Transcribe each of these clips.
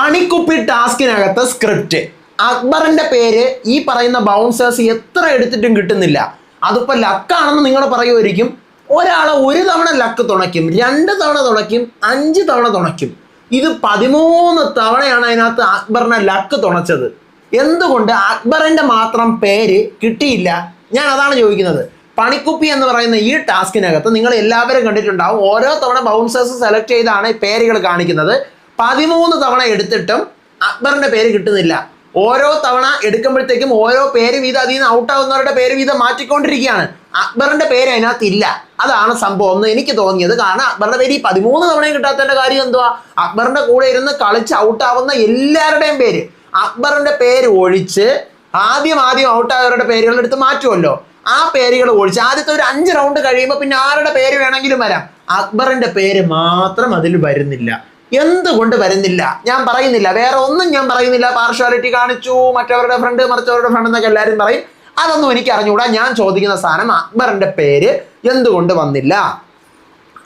പണിക്കുപ്പി ടാസ്കിനകത്ത് script അക്ബറിന്റെ പേര് ഈ പറയുന്ന ബൗൺസേഴ്സ് എത്ര എടുത്തിട്ടും കിട്ടുന്നില്ല. അതിപ്പോ ലക്കാണെന്ന് നിങ്ങൾ പറയുമായിരിക്കും ഒരാളെ ഒരു തവണ ലക്ക് തുണയ്ക്കും രണ്ട് തവണ തുണയ്ക്കും അഞ്ച് തവണ തുണയ്ക്കും. ഇത് പതിമൂന്ന് തവണയാണ് അതിനകത്ത് അക്ബറിനെ ലക്ക് തുണച്ചത്. എന്തുകൊണ്ട് അക്ബറിന്റെ മാത്രം പേര് കിട്ടിയില്ല? ഞാൻ അതാണ് ചോദിക്കുന്നത്. പണിക്കുപ്പി എന്ന് പറയുന്ന ഈ ടാസ്കിനകത്ത് നിങ്ങൾ എല്ലാവരും കണ്ടിട്ടുണ്ടാവും. ഓരോ തവണ ബൗൺസേഴ്സ് സെലക്ട് ചെയ്താണ് പേരുകൾ കാണിക്കുന്നത്. പതിമൂന്ന് തവണ എടുത്തിട്ടും അക്ബറിന്റെ പേര് കിട്ടുന്നില്ല. ഓരോ തവണ എടുക്കുമ്പോഴത്തേക്കും ഓരോ പേര് വീതം അതിൽ നിന്ന് ഔട്ടാവുന്നവരുടെ പേര് വീതം മാറ്റിക്കൊണ്ടിരിക്കുകയാണ്. അക്ബറിന്റെ പേര് അതിനകത്ത് ഇല്ല അതാണ് സംഭവം എന്ന് എനിക്ക് തോന്നിയത്. കാരണം അക്ബറിന്റെ പേര് ഈ പതിമൂന്ന് തവണയും കിട്ടാത്തതിന്റെ കാര്യം എന്തുവാ? അക്ബറിന്റെ കൂടെ ഇരുന്ന് കളിച്ച് ഔട്ടാവുന്ന എല്ലാവരുടെയും പേര്. അക്ബറിന്റെ പേര് ഒഴിച്ച് ആദ്യം ആദ്യം ഔട്ടായവരുടെ പേരുകളെടുത്ത് മാറ്റുമല്ലോ. ആ പേരുകൾ ഒഴിച്ച് ആദ്യത്തെ ഒരു അഞ്ച് റൗണ്ട് കഴിയുമ്പോൾ പിന്നെ ആരുടെ പേര് വേണമെങ്കിലും വരാം. അക്ബറിന്റെ പേര് മാത്രം അതിൽ വരുന്നില്ല. എന്തുകൊണ്ട് വരുന്നില്ല? ഞാൻ പറയുന്നില്ല. വേറെ ഒന്നും ഞാൻ പറയുന്നില്ല. പാർഷ്വാലിറ്റി കാണിച്ചു. മറ്റവരുടെ ഫ്രണ്ട് മറിച്ചവരുടെ ഫ്രണ്ട് എന്നൊക്കെ എല്ലാവരും പറയും. അതൊന്നും എനിക്ക് അറിഞ്ഞുകൂടാ ഞാൻ ചോദിക്കുന്ന സാധനം അക്ബറിന്റെ പേര് എന്തുകൊണ്ട് വന്നില്ല?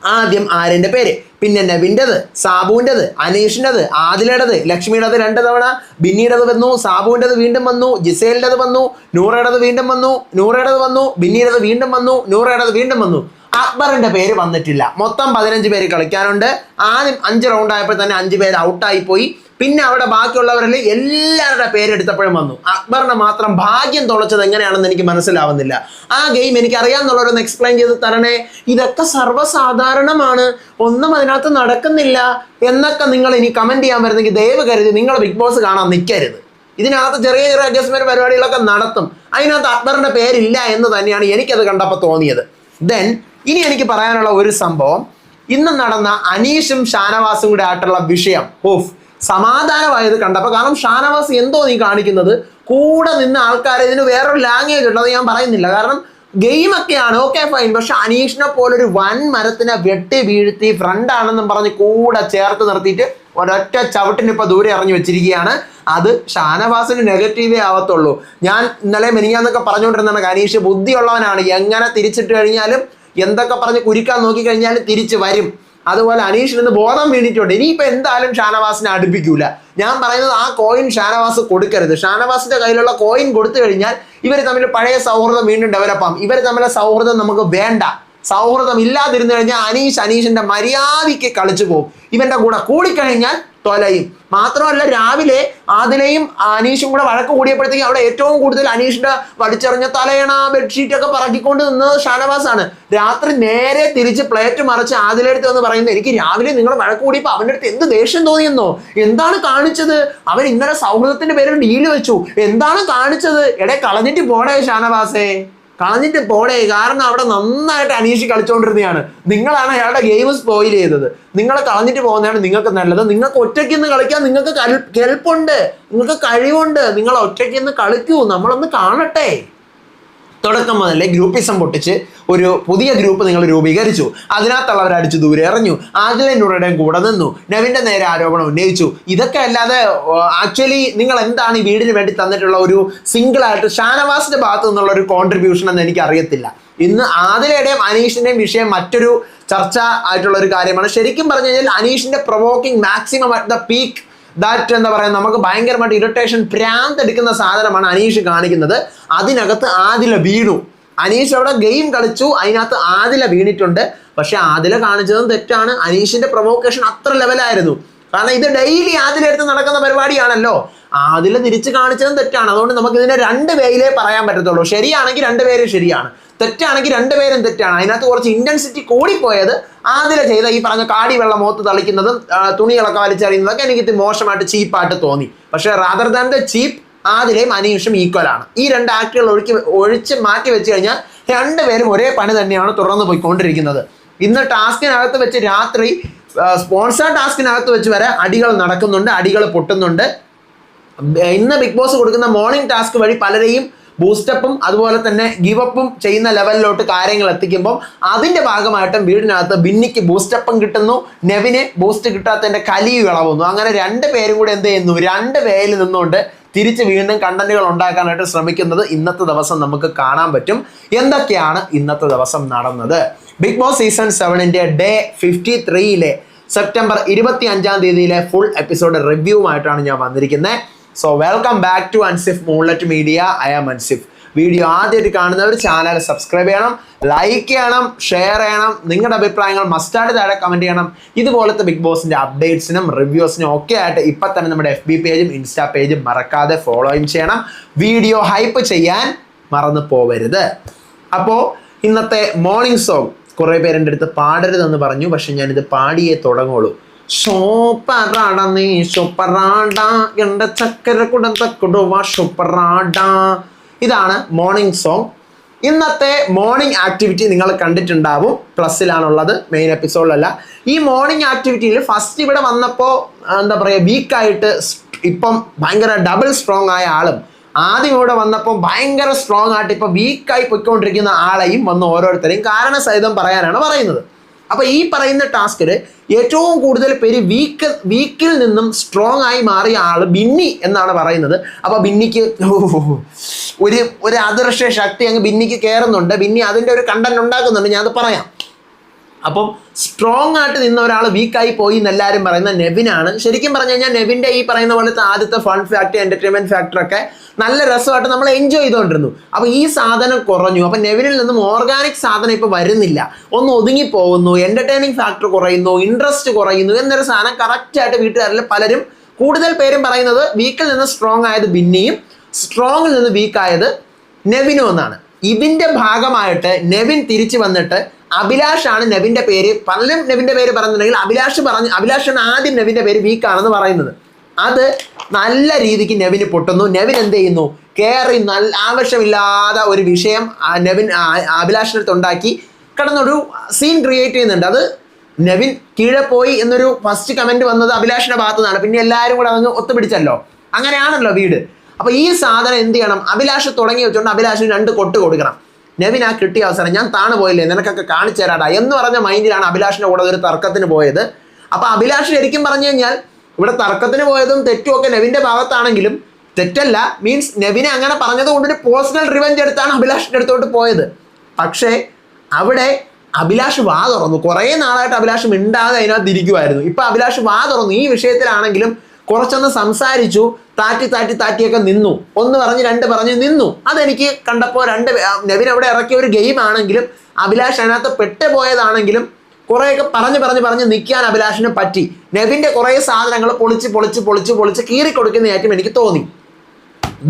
ആദ്യം ആര്യന്റെ പേര്. പിന്നെ നവിന്റെത് സാബുവിന്റെത് അനീഷിന്റെത് ആദിലയുടേത് ലക്ഷ്മിയുടേത് രണ്ട് തവണ ബിന്നിയുടേത് വന്നു സാബുവിന്റെത് വീണ്ടും വന്നു ജിസേലിന്റെത് വന്നു നൂറയുടേത് വീണ്ടും വന്നു നൂറയുടേത് വന്നു ബിന്നിയുടേത് വീണ്ടും വന്നു നൂറയുടേത് വീണ്ടും വന്നു. അക്ബറിന്റെ പേര് വന്നിട്ടില്ല. മൊത്തം പതിനഞ്ച് പേര് കളിക്കാനുണ്ട്. ആദ്യം അഞ്ച് റൗണ്ട് ആയപ്പോൾ തന്നെ അഞ്ച് പേര് ഔട്ടായി പോയി. പിന്നെ അവിടെ ബാക്കിയുള്ളവരിൽ എല്ലാവരുടെ പേരെടുത്തപ്പോഴും വന്നു. അക്ബറിനെ മാത്രം ഭാഗ്യം തുളച്ചത് എങ്ങനെയാണെന്ന് എനിക്ക് മനസ്സിലാവുന്നില്ല. ആ ഗെയിം എനിക്ക് അറിയാമെന്നുള്ളവരൊന്ന് എക്സ്പ്ലെയിൻ ചെയ്ത് തരണേ. ഇതൊക്കെ സർവസാധാരണമാണ്. ഒന്നും അതിനകത്ത് നടക്കുന്നില്ല എന്നൊക്കെ നിങ്ങൾ ഇനി കമന്റ് ചെയ്യാൻ വരുന്നെങ്കിൽ ദയവ് കരുതി നിങ്ങൾ ബിഗ് ബോസ് കാണാൻ നിൽക്കരുത്. ഇതിനകത്ത് ചെറിയ ചെറിയ അഡ്ജസ്റ്റ്മെന്റ് പരിപാടികളൊക്കെ നടത്തും. അതിനകത്ത് അക്ബറിന്റെ പേരില്ല എന്ന് തന്നെയാണ് എനിക്കത് കണ്ടപ്പോൾ തോന്നിയത്. ദെൻ ഇനി എനിക്ക് പറയാനുള്ള ഒരു സംഭവം. ഇന്ന് നടന്ന അനീഷും ഷാനവാസും കൂടെ ആയിട്ടുള്ള വിഷയം. ഓഫ്. സമാധാനമായത് കണ്ടപ്പോൾ കാരണം ഷാനവാസ് എന്തോ നീ കാണിക്കുന്നത്? കൂടെ നിന്ന ആൾക്കാർ ഇതിന് വേറൊരു ലാംഗ്വേജ് ഉണ്ട്. അത് ഞാൻ പറയുന്നില്ല. കാരണം ഗെയിമൊക്കെയാണ് ഓക്കെ ഫൈൻ പക്ഷെ അനീഷിനെ പോലൊരു വൻ മരത്തിനെ വെട്ടി വീഴ്ത്തി ഫ്രണ്ടാണെന്നും പറഞ്ഞ് കൂടെ ചേർത്ത് നിർത്തിയിട്ട് ഒരൊറ്റ ചവിട്ടിന് ഇപ്പൊ ദൂരെ ഇറങ്ങി വെച്ചിരിക്കുകയാണ്. അത് ഷാനവാസിന് നെഗറ്റീവേ ആവത്തുള്ളൂ. ഞാൻ ഇന്നലെ മെനിയാന്നൊക്കെ പറഞ്ഞുകൊണ്ടിരുന്നതാണ് അനീഷ് ബുദ്ധിയുള്ളവനാണ്. എങ്ങനെ തിരിച്ചിട്ട് കഴിഞ്ഞാലും എന്തൊക്കെ പറഞ്ഞ് കുരുക്കാൻ നോക്കിക്കഴിഞ്ഞാൽ തിരിച്ച് വരും. അതുപോലെ അനീഷിന് ഇന്ന് ബോധം വീണിട്ടുണ്ട്. ഇനിയിപ്പോൾ എന്തായാലും ഷാനവാസിനെ അടുപ്പിക്കൂല. ഞാൻ പറയുന്നത് ആ കോയിൻ ഷാനവാസ് കൊടുക്കരുത്. ഷാനവാസിന്റെ കയ്യിലുള്ള കോയിൻ കൊടുത്തു കഴിഞ്ഞാൽ ഇവർ തമ്മിൽ പഴയ സൗഹൃദം വീണ്ടും ഡെവലപ്പ് ആവും. ഇവർ തമ്മിലെ സൗഹൃദം നമുക്ക് വേണ്ട. സൗഹൃദം ഇല്ലാതിരുന്നു കഴിഞ്ഞാൽ അനീഷ് അനീഷിന്റെ മര്യാദയ്ക്ക് കളിച്ചു പോകും. ഇവന്റെ കൂടെ കൂടിക്കഴിഞ്ഞാൽ തൊലയും മാത്രമല്ല രാവിലെ ആദിലയും അനീഷും കൂടെ വഴക്ക് കൂടിയപ്പോഴത്തേക്കും അവിടെ ഏറ്റവും കൂടുതൽ അനീഷിന്റെ വലിച്ചെറിഞ്ഞ തലയണ ബെഡ്ഷീറ്റ് ഒക്കെ പറക്കിക്കൊണ്ട് നിന്നത് ഷാനവാസ് ആണ് രാത്രി നേരെ തിരിച്ച് പ്ലേറ്റ് മറിച്ച് ആദിലെടുത്ത് എന്ന് പറയുന്നത് എനിക്ക് രാവിലെ നിങ്ങൾ വഴക്ക് കൂടിയപ്പോൾ അവന്റെ അടുത്ത് എന്ത് ദേഷ്യം തോന്നിയെന്നോ? എന്താണ് കാണിച്ചത്? അവൻ ഇന്നലെ സൗഹൃദത്തിന്റെ പേരിൽ ഡീൽ വെച്ചു. എന്താണ് കാണിച്ചത്? എടേ കളഞ്ഞിട്ട് പോടേ ഷാനവാസേ. കളഞ്ഞിട്ട് പോടേ കാരണം അവിടെ നന്നായിട്ട് അനീഷ് കളിച്ചുകൊണ്ടിരുന്നതാണ് നിങ്ങളാണ് അയാളുടെ ഗെയിം സ്പോയിൽ ചെയ്തത്. നിങ്ങളെ കളഞ്ഞിട്ട് പോകുന്നതാണ് നിങ്ങൾക്ക് നല്ലത്. നിങ്ങൾക്ക് ഒറ്റയ്ക്ക് നിന്ന് കളിക്കാൻ നിങ്ങൾക്ക് കൽ- കെൽപ്പുണ്ട്. നിങ്ങൾക്ക് കഴിവുണ്ട്. നിങ്ങൾ ഒറ്റയ്ക്ക് നിന്ന് കളിക്കൂ. നമ്മളൊന്ന് കാണട്ടെ. തുടക്കം മുതലേ ഗ്രൂപ്പിസം പൊട്ടിച്ച് ഒരു പുതിയ ഗ്രൂപ്പ് നിങ്ങൾ രൂപീകരിച്ചു. അതിനകത്തുള്ളവർ അടിച്ചു ദൂരെ എറിഞ്ഞു. ആദിലനൂറുടെയും കൂടെ നിന്നു. നവിന്റെ നേരെ ആരോപണം ഉന്നയിച്ചു. ഇതൊക്കെ അല്ലാതെ ആക്ച്വലി നിങ്ങൾ എന്താണ് ഈ വീടിന് വേണ്ടി തന്നിട്ടുള്ള ഒരു സിംഗിൾ ആയിട്ട് ഷാനവാസിന്റെ ഭാഗത്തു നിന്നുള്ള ഒരു കോൺട്രിബ്യൂഷൻ എന്ന് എനിക്ക് അറിയത്തില്ല. ഇന്ന് ആദിലയുടെയും അനീഷിന്റെയും വിഷയം മറ്റൊരു ചർച്ച ആയിട്ടുള്ള ഒരു കാര്യമാണ്. ശരിക്കും പറഞ്ഞു കഴിഞ്ഞാൽ അനീഷിന്റെ provoking maximum at the peak that എന്താ പറയുക നമുക്ക് ഭയങ്കരമായിട്ട് ഇറിറ്റേഷൻ ഭ്രാന്ത് എടുക്കുന്ന സാധനമാണ് അനീഷ് കാണിക്കുന്നത്. അതിനകത്ത് ആദില വീണു. അനീഷ് അവിടെ ഗെയിം കളിച്ചു. അതിനകത്ത് ആദില വീണിട്ടുണ്ട്. പക്ഷെ ആദില കാണിച്ചതും തെറ്റാണ്. അനീഷിന്റെ പ്രൊവോക്കേഷൻ അത്ര ലെവലായിരുന്നു കാരണം ഇത് ഡെയിലി ആദിലെടുത്ത് നടക്കുന്ന പരിപാടിയാണല്ലോ. ആദില തിരിച്ച് കാണിച്ചതും തെറ്റാണ്. അതുകൊണ്ട് നമുക്ക് ഇതിനെ രണ്ട് വേയിലേ പറയാൻ പറ്റത്തുള്ളൂ. ശരിയാണെങ്കിൽ രണ്ട് പേരും ശരിയാണ്. തെറ്റാണെങ്കിൽ രണ്ടുപേരും തെറ്റാണ്. അതിനകത്ത് കുറച്ച് ഇന്റൻസിറ്റി കൂടിപ്പോയത് ആദില ചെയ്ത ഈ പറഞ്ഞ കാടി വെള്ളം മുഖത്ത് തളിക്കുന്നതും തുണികളൊക്കെ വലിച്ചെറിയുന്നതൊക്കെ എനിക്ക് ഇത് മോശമായിട്ട് ചീപ്പായിട്ട് തോന്നി. പക്ഷേ റാദർ ദാൻ ദ ചീപ്പ് ആദിലയും അനീഷും ഈക്വലാണ് ഈ രണ്ട് ആക്ടുകൾ ഒഴുക്കി ഒഴിച്ച് മാറ്റി വെച്ച് കഴിഞ്ഞാൽ രണ്ടുപേരും ഒരേ പണി തന്നെയാണ് തുറന്നു പോയിക്കൊണ്ടിരിക്കുന്നത്. ഇന്ന് ടാസ്കിനകത്ത് വെച്ച് രാത്രി സ്പോൺസർ ടാസ്കിനകത്ത് വെച്ച് വരെ അടികൾ നടക്കുന്നുണ്ട് അടികൾ പൊട്ടുന്നുണ്ട്. ഇന്ന് ബിഗ് ബോസ് കൊടുക്കുന്ന മോർണിംഗ് ടാസ്ക് വഴി പലരെയും ബൂസ്റ്റപ്പും അതുപോലെ തന്നെ ഗിവപ്പും ചെയ്യുന്ന ലെവലിലോട്ട് കാര്യങ്ങൾ എത്തിക്കുമ്പോൾ അതിന്റെ ഭാഗമായിട്ടും വീടിനകത്ത് ബിന്നിക്ക് ബൂസ്റ്റപ്പും കിട്ടുന്നു. നെവിന് ബൂസ്റ്റ് കിട്ടാത്തതിന്റെ കലി ഇളവുന്നു അങ്ങനെ രണ്ട് പേരും കൂടെ എന്ത് ചെയ്യുന്നു? രണ്ട് പേരിൽ നിന്നുകൊണ്ട് തിരിച്ച് വീണ്ടും കണ്ടന്റുകൾ ഉണ്ടാക്കാനായിട്ട് ശ്രമിക്കുന്നത് ഇന്നത്തെ ദിവസം നമുക്ക് കാണാൻ പറ്റും. എന്തൊക്കെയാണ് ഇന്നത്തെ ദിവസം നടന്നത്? ബിഗ് ബോസ് സീസൺ സെവനിന്റെ ഡേ ഫിഫ്റ്റി ത്രീയിലെ സെപ്റ്റംബർ ഇരുപത്തി അഞ്ചാം തീയതിയിലെ ഫുൾ എപ്പിസോഡ് റിവ്യൂവുമായിട്ടാണ് ഞാൻ വന്നിരിക്കുന്നത് so welcome back to Ansif moonlet media I am Ansif video ആദ്യമായിട്ട് കാണുന്നവർ ചാനൽ സബ്സ്ക്രൈബ് ചെയ്യണം ലൈക്ക് ചെയ്യണം ഷെയർ ചെയ്യണം. നിങ്ങളുടെ അഭിപ്രായങ്ങൾ മസ്റ്റായിട്ട് താഴെ കമന്റ് ചെയ്യണം. ഇതുപോലത്തെ ബിഗ് ബോസിന്റെ അപ്ഡേറ്റ്സിനും റിവ്യൂസിനും ഒക്കെ ആയിട്ട് ഇപ്പം തന്നെ നമ്മുടെ എഫ് ബി പേജും ഇൻസ്റ്റാ പേജും മറക്കാതെ ഫോളോയും ചെയ്യണം. വീഡിയോ ഹൈപ്പ് ചെയ്യാൻ മറന്നു പോവരുത്. അപ്പോൾ ഇന്നത്തെ മോർണിംഗ് സോങ് കുറേ പേരെന്റെ അടുത്ത് പാടരുതെന്ന് പറഞ്ഞു. പക്ഷെ ഞാനിത് പാടിയേ തുടങ്ങുള്ളൂ. സൂപ്പറാട നീ സൂപ്പറാട. എന്റെ ചക്കര കുടന്തക്കുടുവ സൂപ്പറാട. ഇതാണ് മോർണിംഗ് സോങ് ഇന്നത്തെ മോർണിംഗ് ആക്ടിവിറ്റി നിങ്ങൾ കണ്ടിട്ടുണ്ടാവും. പ്ലസ്സിലാണുള്ളത് മെയിൻ എപ്പിസോഡിലല്ല ഈ മോർണിംഗ് ആക്ടിവിറ്റിയിൽ ഫസ്റ്റ് ഇവിടെ വന്നപ്പോൾ എന്താ പറയുക വീക്കായിട്ട് ഇപ്പം ഭയങ്കര ഡബിൾ സ്ട്രോങ് ആയ ആളും ആദ്യം ഇവിടെ വന്നപ്പോൾ ഭയങ്കര സ്ട്രോങ് ആയിട്ട് ഇപ്പൊ വീക്കായി പൊയ്ക്കൊണ്ടിരിക്കുന്ന ആളെയും വന്ന് ഓരോരുത്തരെയും കാരണസഹിതം പറയാനാണ് പറയുന്നത്. അപ്പൊ ഈ പറയുന്ന ടാസ്കിൽ ഏറ്റവും കൂടുതൽ പേര് വീക്ക് വീക്കിൽ നിന്നും സ്ട്രോങ് ആയി മാറിയ ആൾ ബിന്നി എന്നാണ് പറയുന്നത്. അപ്പോൾ ബിന്നിക്ക് ഒരു ഒരു അദൃശ്യ ശക്തി അങ്ങ് ബിന്നിക്ക് കയറുന്നുണ്ട് ബിന്നി അതിന്റെ ഒരു കണ്ടന്റ് ഉണ്ടാക്കുന്നുണ്ട്. ഞാനത് പറയാം. അപ്പം സ്ട്രോങ് ആയിട്ട് നിന്ന ഒരാൾ വീക്കായി പോയി എന്ന് എല്ലാവരും പറയുന്ന നെവിനാണ്. ശരിക്കും പറഞ്ഞു കഴിഞ്ഞാൽ നെവിന്റെ ഈ പറയുന്ന പോലത്തെ ആദ്യത്തെ ഫൺ ഫാക്ടർ എന്റർടൈൻമെന്റ് ഫാക്ടറൊക്കെ നല്ല രസമായിട്ട് നമ്മൾ എൻജോയ് ചെയ്തുകൊണ്ടിരുന്നു അപ്പോൾ ഈ സാധനം കുറഞ്ഞു. അപ്പം നെവിനിൽ നിന്നും ഓർഗാനിക് സാധനം ഇപ്പോൾ വരുന്നില്ല. ഒന്ന് ഒതുങ്ങി പോകുന്നു എന്റർടൈനിങ് ഫാക്ടർ കുറയുന്നു ഇൻട്രസ്റ്റ് കുറയുന്നു എന്നൊരു സാധനം കറക്റ്റായിട്ട് വീട്ടുകാരിൽ പലരും കൂടുതൽ പേരും പറയുന്നത് വീക്കിൽ നിന്ന് സ്ട്രോങ് ആയത് ബിന്നിയും സ്ട്രോങ്ങിൽ നിന്ന് വീക്കായത് നെവിനും എന്നാണ്. ഇതിന്റെ ഭാഗമായിട്ട് നെവിൻ തിരിച്ചു വന്നിട്ട് അഭിലാഷാണ് നബിന്റെ പേര്. പലരും നബിന്റെ പേര് പറഞ്ഞിട്ടുണ്ടെങ്കിൽ അഭിലാഷ് പറഞ്ഞു അഭിലാഷാണ് ആദ്യം നബിന്റെ പേര് വീക്കാണെന്ന് പറയുന്നത്. അത് നല്ല രീതിക്ക് നെവിന് പൊട്ടുന്നു. നെവിൻ എന്ത് ചെയ്യുന്നു? കയറി നല്ല ആവശ്യമില്ലാതെ ഒരു വിഷയം നെവിൻ അഭിലാഷിനടുത്ത് അഭിലാഷിന്റെ ഉണ്ടാക്കി കിടന്നൊരു സീൻ ക്രിയേറ്റ് ചെയ്യുന്നുണ്ട്. അത് നെവിൻ കീഴെ പോയി എന്നൊരു ഫസ്റ്റ് കമന്റ് വന്നത് അഭിലാഷിന്റെ ഭാഗത്തു നിന്നാണ് പിന്നെ എല്ലാവരും കൂടെ അങ്ങ് ഒത്തുപിടിച്ചല്ലോ. അങ്ങനെയാണല്ലോ വീട്. അപ്പോൾ ഈ സാധനം എന്ത് ചെയ്യണം? അഭിലാഷ് തുടങ്ങി വെച്ചുകൊണ്ട് അഭിലാഷിന് രണ്ട് കൊട്ട് കൊടുക്കണം. നെവിൻ ആ കിട്ടിയ അവസരം ഞാൻ താണു പോയില്ലേ? നിനക്കൊക്കെ കാണിച്ചു തരാടാ. എന്ന് പറഞ്ഞ മൈൻഡിലാണ് അഭിലാഷിന്റെ കൂടെ ഒരു തർക്കത്തിന് പോയത്. അപ്പൊ അഭിലാഷ് ശരിക്കും പറഞ്ഞു കഴിഞ്ഞാൽ ഇവിടെ തർക്കത്തിന് പോയതും തെറ്റും ഒക്കെ നെവിന്റെ ഭാഗത്താണെങ്കിലും തെറ്റല്ല. മീൻസ് നെവിനെ അങ്ങനെ പറഞ്ഞത് ഒരു പേഴ്സണൽ റിവെഞ്ച് എടുത്താണ് അഭിലാഷിന്റെ അടുത്തോട്ട് പോയത്. പക്ഷേ അവിടെ അഭിലാഷ് വാ തുറന്നു. കുറേ നാളായിട്ട് അഭിലാഷ് മിണ്ടാതെ അതിനകത്ത് ഇരിക്കുമായിരുന്നു ഇപ്പൊ അഭിലാഷ് വാ തുറന്നു. ഈ വിഷയത്തിലാണെങ്കിലും കുറച്ചൊന്ന് സംസാരിച്ചു താറ്റി താറ്റി താറ്റിയൊക്കെ നിന്നു. ഒന്ന് പറഞ്ഞ് രണ്ട് പറഞ്ഞ് നിന്നു. അതെനിക്ക് കണ്ടപ്പോൾ രണ്ട് നെവിൻ അവിടെ ഇറക്കിയ ഒരു ഗെയിം ആണെങ്കിലും അഭിലാഷ് അതിനകത്ത് പെട്ടുപോയതാണെങ്കിലും കുറേയൊക്കെ പറഞ്ഞ് പറഞ്ഞ് പറഞ്ഞ് നിൽക്കാൻ അഭിലാഷിന് പറ്റി. നെവിന്റെ കുറേ സാധനങ്ങൾ പൊളിച്ച് പൊളിച്ച് പൊളിച്ച് പൊളിച്ച് കീറി കൊടുക്കുന്നതായിട്ടും എനിക്ക് തോന്നി.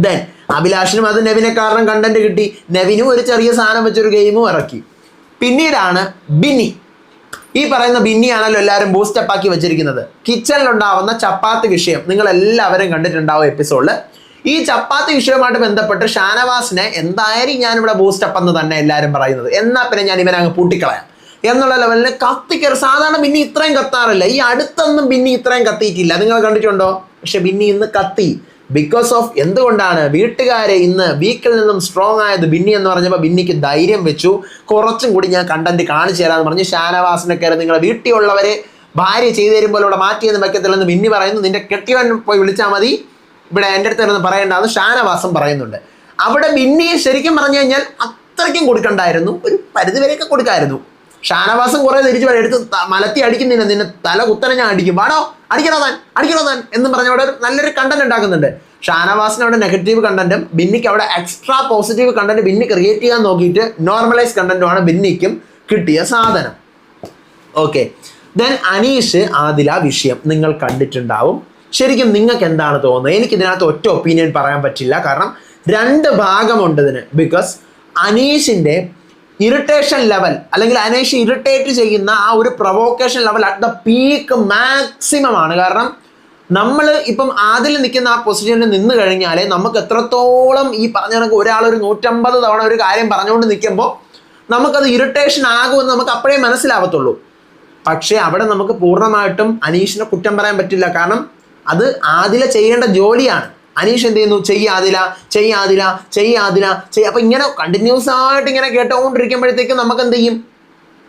ദെൻ അഭിലാഷിനും അത് നെവിനെ കാരണം കണ്ടന്റ് കിട്ടി. നെവിനും ഒരു ചെറിയ സാധനം വെച്ചൊരു ഗെയിമും ഇറക്കി. പിന്നീടാണ് ബിന്നി. ഈ പറയുന്ന ബിന്നിയാണല്ലോ എല്ലാവരും ബൂസ്റ്റപ്പ് ആക്കി വെച്ചിരിക്കുന്നത്. കിച്ചണിലുണ്ടാവുന്ന ചപ്പാത്തി വിഷയം നിങ്ങൾ എല്ലാവരും കണ്ടിട്ടുണ്ടാവും എപ്പിസോഡിൽ ഈ ചപ്പാത്തി വിഷയവുമായിട്ട് ബന്ധപ്പെട്ട് ഷാനവാസിനെ എന്തായാലും ഞാനിവിടെ ബൂസ്റ്റപ്പ് എന്ന് തന്നെ എല്ലാവരും പറയുന്നത്. എന്നാ പിന്നെ ഞാൻ ഇവനെ അങ്ങ് പൂട്ടിക്കളയാം. എന്നുള്ള ലെവലിൽ കത്തിക്കറി സാധാരണ ബിന്നി ഇത്രയും കത്താറില്ല. ഈ അടുത്തൊന്നും ബിന്നി ഇത്രയും കത്തിയിട്ടില്ല. നിങ്ങൾ കണ്ടിട്ടുണ്ടോ? പക്ഷെ ബിന്നി ഇന്ന് കത്തി. ബിക്കോസ് ഓഫ് എന്തുകൊണ്ടാണ് വീട്ടുകാരെ ഇന്ന് വീക്കിൽ നിന്നും സ്ട്രോങ് ആയത് ബിന്നി എന്ന് പറഞ്ഞപ്പോൾ ബിന്നിക്ക് ധൈര്യം വെച്ചു. കുറച്ചും കൂടി ഞാൻ കണ്ടന്റ് കാണിച്ചു തരാമെന്ന് പറഞ്ഞ്. ഷാനവാസിനെ കയറി നിങ്ങളെ വീട്ടിലുള്ളവരെ ഭാര്യ ചെയ്തു തരുമ്പോൾ ഇവിടെ മാറ്റിയെന്ന് വെക്കത്തില്ലെന്ന് ബിന്നി പറയുന്നു. നിന്റെ കെട്ടിയവൻ പോയി വിളിച്ചാൽ മതി. ഇവിടെ എന്റെ അടുത്ത് നിന്ന് പറയേണ്ടതെന്ന് ഷാനവാസം പറയുന്നുണ്ട്. അവിടെ ബിന്നി ശരിക്കും പറഞ്ഞു കഴിഞ്ഞാൽ അത്രയ്ക്കും കൊടുക്കണ്ടായിരുന്നു. ഒരു പരിധിവരെയൊക്കെ കൊടുക്കായിരുന്നു. ഷാനവാസം കുറെ തിരിച്ചു വരെ എടുത്ത് മലത്തി അടിക്കുന്നില്ല നിന്നെ. തല കുത്തനെ ഞാൻ അടിക്കും. വാടോ അടിക്കണോ താൻ? അടിക്കണോ താൻ? എന്ന് പറഞ്ഞ അവിടെ നല്ലൊരു കണ്ടന്റ് ഉണ്ടാക്കുന്നുണ്ട്. ഷാനവാസിന് അവിടെ നെഗറ്റീവ് കണ്ടന്റും ബിന്നിക്ക് അവിടെ extra positive content Binny create ചെയ്യാൻ നോക്കിയിട്ട് നോർമലൈസ് കണ്ടന്റുമാണ് ബിന്നിക്കും കിട്ടിയ സാധനം. ഓക്കെ ദെൻ അനീഷ് ആദില വിഷയം നിങ്ങൾ കണ്ടിട്ടുണ്ടാവും. ശരിക്കും നിങ്ങൾക്ക് എന്താണ് തോന്നുന്നത്? എനിക്ക് ഇതിനകത്ത് ഒറ്റ ഒപ്പീനിയൻ പറയാൻ പറ്റില്ല. കാരണം രണ്ട് ഭാഗമുണ്ട് ഇതിന്. ബിക്കോസ് അനീഷിന്റെ ഇറിറ്റേഷൻ ലെവൽ അല്ലെങ്കിൽ അനീഷ് ഇറിറ്റേറ്റ് ചെയ്യുന്ന ആ ഒരു provocation level at the peak maximum ആണ്. കാരണം നമ്മൾ ഇപ്പം അതിൽ നിൽക്കുന്ന ആ പൊസിഷനിൽ നിന്ന് കഴിഞ്ഞാൽ നമുക്ക് എത്രത്തോളം ഈ പറഞ്ഞ കണക്ക് ഒരാൾ ഒരു നൂറ്റമ്പത് തവണ ഒരു കാര്യം പറഞ്ഞുകൊണ്ട് നിൽക്കുമ്പോൾ നമുക്കത് ഇറിറ്റേഷൻ ആകുമെന്ന് നമുക്ക് അപ്പോഴേ മനസ്സിലാവത്തുള്ളൂ. പക്ഷേ അവിടെ നമുക്ക് പൂർണമായിട്ടും അനീഷിനെ കുറ്റം പറയാൻ പറ്റില്ല. കാരണം അത് ആദില ചെയ്യേണ്ട ജോലിയാണ്. അനീഷ് എന്ത് ചെയ്യുന്നു? ചെയ്യാതില ചെയ്യാതില ചെയ്യാതില ചെയ്യ അപ്പൊ ഇങ്ങനെ കണ്ടിന്യൂസ് ആയിട്ട് ഇങ്ങനെ കേട്ടുകൊണ്ടിരിക്കുമ്പോഴത്തേക്കും നമുക്ക് എന്ത് ചെയ്യും?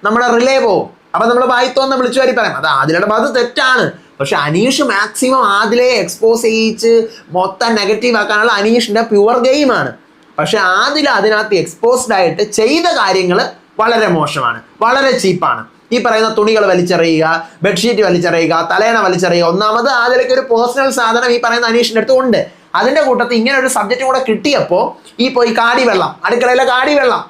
നമ്മുടെ റിലേ പോവും. അപ്പൊ നമ്മൾ വായിത്തോന്ന് വിളിച്ചു വരി പറയാം. അത് ആദിലയുടെ ഭാഗത്ത് തെറ്റാണ്. പക്ഷെ അനീഷ് മാക്സിമം ആദിലെ എക്സ്പോസ് ചെയ്യിച്ച് മൊത്തം നെഗറ്റീവ് ആക്കാനുള്ള അനീഷിന്റെ പ്യുവർ ഗെയിമാണ് പക്ഷെ ആദില അതിനകത്ത് എക്സ്പോസ്ഡ് ആയിട്ട് ചെയ്ത കാര്യങ്ങൾ വളരെ മോശമാണ് വളരെ ചീപ്പാണ് ഈ പറയുന്ന തുണികൾ വലിച്ചെറിയുക ബെഡ്ഷീറ്റ് വലിച്ചെറിയുക തലേണ വലിച്ചെറിയുക ഒന്നാമത് അതിലേക്ക് ഒരു പേഴ്സണൽ സാധനം ഈ പറയുന്ന അനീഷിന്റെ അടുത്ത് ഉണ്ട്. അതിന്റെ കൂട്ടത്തിൽ ഇങ്ങനെ ഒരു സബ്ജക്റ്റ് കൂടെ കിട്ടിയപ്പോൾ ഈ പോയി കാടി വെള്ളം അടുക്കളയിലെ കാടി വെള്ളം.